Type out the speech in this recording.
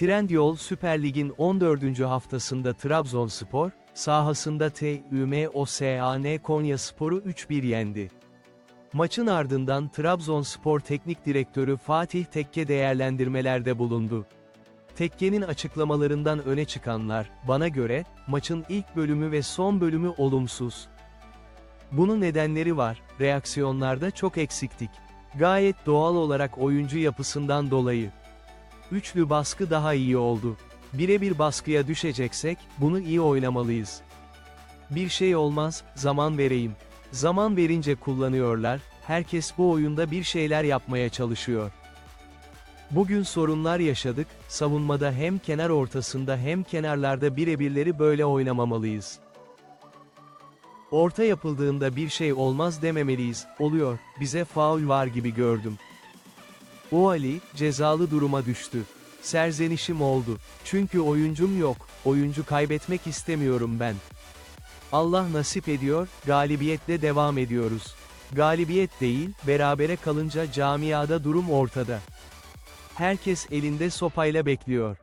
Trendyol Süper Lig'in 14. haftasında Trabzonspor, sahasında TÜMOSAN Konyaspor'u 3-1 yendi. Maçın ardından Trabzonspor Teknik Direktörü Fatih Tekke değerlendirmelerde bulundu. Tekke'nin açıklamalarından öne çıkanlar, bana göre, maçın ilk bölümü ve son bölümü olumsuz. Bunun nedenleri var, reaksiyonlarda çok eksiktik. Gayet doğal olarak oyuncu yapısından dolayı. Üçlü baskı daha iyi oldu. Birebir baskıya düşeceksek, bunu iyi oynamalıyız. Bir şey olmaz, zaman vereyim. Zaman verince kullanıyorlar, herkes bu oyunda bir şeyler yapmaya çalışıyor. Bugün sorunlar yaşadık, savunmada hem kenar ortasında hem kenarlarda birebirleri böyle oynamamalıyız. Orta yapıldığında bir şey olmaz dememeliyiz, oluyor, bize faul var gibi gördüm. O Ali, cezalı duruma düştü. Serzenişim oldu. Çünkü oyuncum yok, oyuncu kaybetmek istemiyorum ben. Allah nasip ediyor, galibiyetle devam ediyoruz. Galibiyet değil, berabere kalınca camiada durum ortada. Herkes elinde sopayla bekliyor.